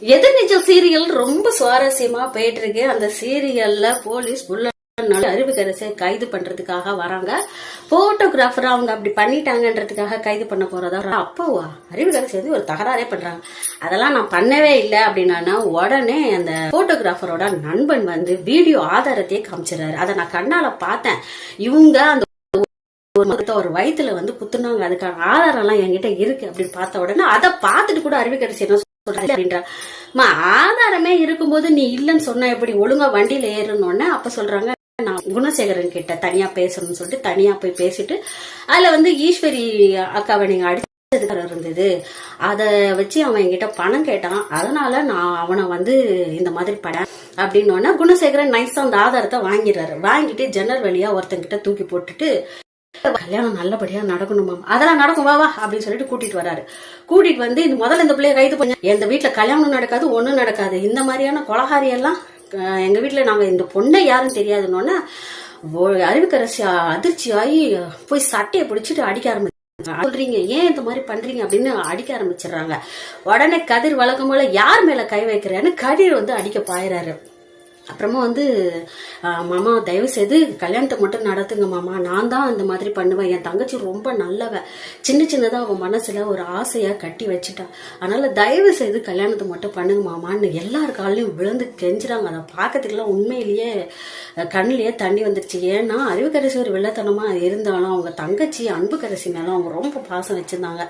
எது சீரியல் ரொம்ப சுவாரஸ்யமா போயிட்டு இருக்கு அந்த சீரியல்ல போலீஸ் புள்ள அறிவுக்கரசை கைது பண்றதுக்காக வராங்க. போட்டோகிராஃபர் அவங்க அப்படி பண்ணிட்டாங்கன்றதுக்காக கைது பண்ண போறதா அப்போவா? அறிவுக்கரசு வந்து ஒரு தகராறே பண்றாங்க. அதெல்லாம் நான் பண்ணவே இல்லை அப்படின்னா உடனே அந்த போட்டோகிராஃபரோட நண்பன் வந்து வீடியோ ஆதாரத்தையே காமிச்சிடறாரு. அதை நான் கண்ணால பார்த்தேன். இவங்க அந்த ஒரு வயிற்றுல ஒரு வயித்துல வந்து குத்துனாங்க. அதுக்கான ஆதாரம் எல்லாம் என்கிட்ட இருக்கு அப்படின்னு பார்த்த உடனே அதை பார்த்துட்டு கூட அறிவிக்கரசி என்ன அப்படின்றா. ஆதாரமே இருக்கும்போது நீ இல்லைன்னு சொன்ன எப்படி ஒழுங்கா வண்டியில ஏறணும்னு அப்ப சொல்றாங்க. நான் குணசேகரன் கிட்ட தனியா பேசணும்னு சொல்லிட்டு தனியா போய் பேசிட்டு அதுல வந்து ஈஸ்வரி அக்காவை நீங்க அடிச்சது இருந்தது. அதை வச்சு அவன் என்கிட்ட பணம் கேட்டான். அதனால நான் அவனை வந்து இந்த மாதிரி பட அப்படின்னு குணசேகரன் நைஸா அந்த ஆதாரத்தை வாங்கிடுறாரு. வாங்கிட்டு ஜன்னல் வழியா ஒருத்தங்கிட்ட தூக்கி போட்டுட்டு கல்யாணம் நல்லபடியா நடக்கணுமா அதெல்லாம் நடக்கும் வா வா அப்படின்னு சொல்லிட்டு கூட்டிட்டு வராரு. கூட்டிட்டு வந்து இந்த முதல்ல இந்த பிள்ளைய கைது பண்ண எந்த வீட்டுல கல்யாணம் நடக்காது ஒண்ணும் நடக்காது. இந்த மாதிரியான கொலகாரி எல்லாம் எங்க வீட்டுல நாங்க இந்த பொண்ணை யாரும் தெரியாதுன்னொன்னே அறிவுக்கரசி அதிர்ச்சி ஆகி போய் சட்டையை பிடிச்சிட்டு அடிக்க ஆரம்பிச்சு சொல்றீங்க? ஏன் இந்த மாதிரி பண்றீங்க? அப்படின்னு அடிக்க ஆரம்பிச்சிடுறாங்க. உடனே கதிர் வழக்கம் போல யார் மேல கை வைக்கிறேன்னு கதிர் வந்து அடிக்க பாயிறாரு. அப்புறமா வந்து மாமா தயவு செய்து கல்யாணத்தை மட்டும் நடத்துங்க மாமா. நான் தான் அந்த மாதிரி பண்ணுவேன். என் தங்கச்சி ரொம்ப நல்லவ. சின்ன சின்னதாக அவன் மனசில் ஒரு ஆசையாக கட்டி வச்சுட்டா. அதனால் தயவு செய்து கல்யாணத்தை மட்டும் பண்ணுங்க மாமான்னு எல்லார் காலையும் விழுந்து கெஞ்சுறாங்க. அதை பார்க்கறதுக்குலாம் உண்மையிலேயே கண்ணிலேயே தண்ணி வந்துருச்சு. ஏன்னா அறிவுக்கரசி ஒரு வெள்ளத்தனமாக இருந்தாலும் அவங்க தங்கச்சி அன்புக்கரசி மேலே அவங்க ரொம்ப பாசம் வச்சுருந்தாங்க.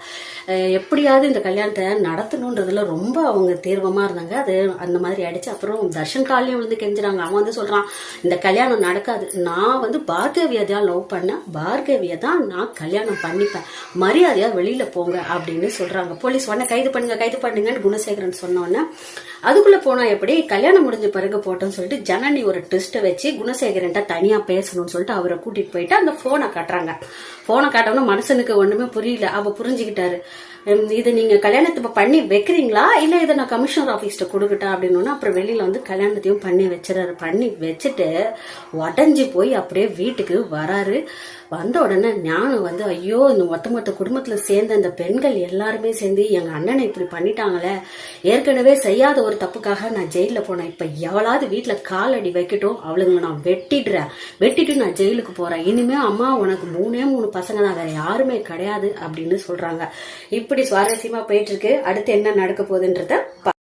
எப்படியாவது இந்த கல்யாணத்தை நடத்தணுன்றதுல ரொம்ப அவங்க தீர்வமாக இருந்தாங்க. அது அந்த மாதிரி ஆயிடுச்சு. அப்புறம் தர்ஷன் காலையும் விழுந்து கெஞ்சுறாங்க அவன் வந்து சொல்றான் இந்த கல்யாணம் நடக்காது. நான் வந்து பார்கவியை தான் லவ் பண்ணேன். பார்கவியை தான் நான் கல்யாணம் பண்ணிப்பேன். மரியாதையா வெளியில போங்க அப்படின்னு சொல்றாங்க. போலீஸ் உடனே கைது பண்ணுங்க கைது பண்ணுங்கன்னு குணசேகரன் சொன்னோன்னே அதுக்குள்ள போனா எப்படி? கல்யாணம் முடிஞ்ச பிறகு போட்டோம்னு சொல்லிட்டு ஜனனி ஒரு ட்விஸ்ட்டை வச்சு குணசேகரன்ட்ட தனியா பேசணும்னு சொல்லிட்டு அவரை கூட்டிட்டு போயிட்டு அந்த போனை காட்டுறாங்க. போனை காட்டணும்னா மனுஷனுக்கு ஒண்ணுமே புரியல. அவ புரிஞ்சுக்கிட்டாரு. இது நீங்க கல்யாணத்தை பண்ணி வைக்கிறீங்களா? இல்ல இதை நான் கமிஷனர் ஆபீஸ்ட கொடுக்கட்டா? அப்படின்னு அப்புறம் வெளியில வந்து கல்யாணத்தையும் பண்ணி வச்சுறாரு பண்ணி வச்சுட்டு உடஞ்சி போய் அப்படியே வீட்டுக்கு வராரு. வந்த உடனே ஞானம் வந்து ஐயோ இந்த மொத்த மொத்த குடும்பத்தில் சேர்ந்த அந்த பெண்கள் எல்லாருமே சேர்ந்து எங்கள் அண்ணனை இப்படி பண்ணிட்டாங்களே. ஏற்கனவே செய்யாத ஒரு தப்புக்காக நான் ஜெயிலில் போனேன். இப்போ எவளாவது வீட்டில் காலடி வைக்கட்டும் அவளுங்க நான் வெட்டிடுறேன். வெட்டிட்டு நான் ஜெயிலுக்கு போகிறேன் இனிமே அம்மா உனக்கு மூணே மூணு பசங்க தான் வேறு யாருமே கிடையாது அப்படின்னு சொல்கிறாங்க இப்படி சுவாரஸ்யமாக போயிட்டுருக்கு அடுத்து என்ன நடக்க போகுதுன்றத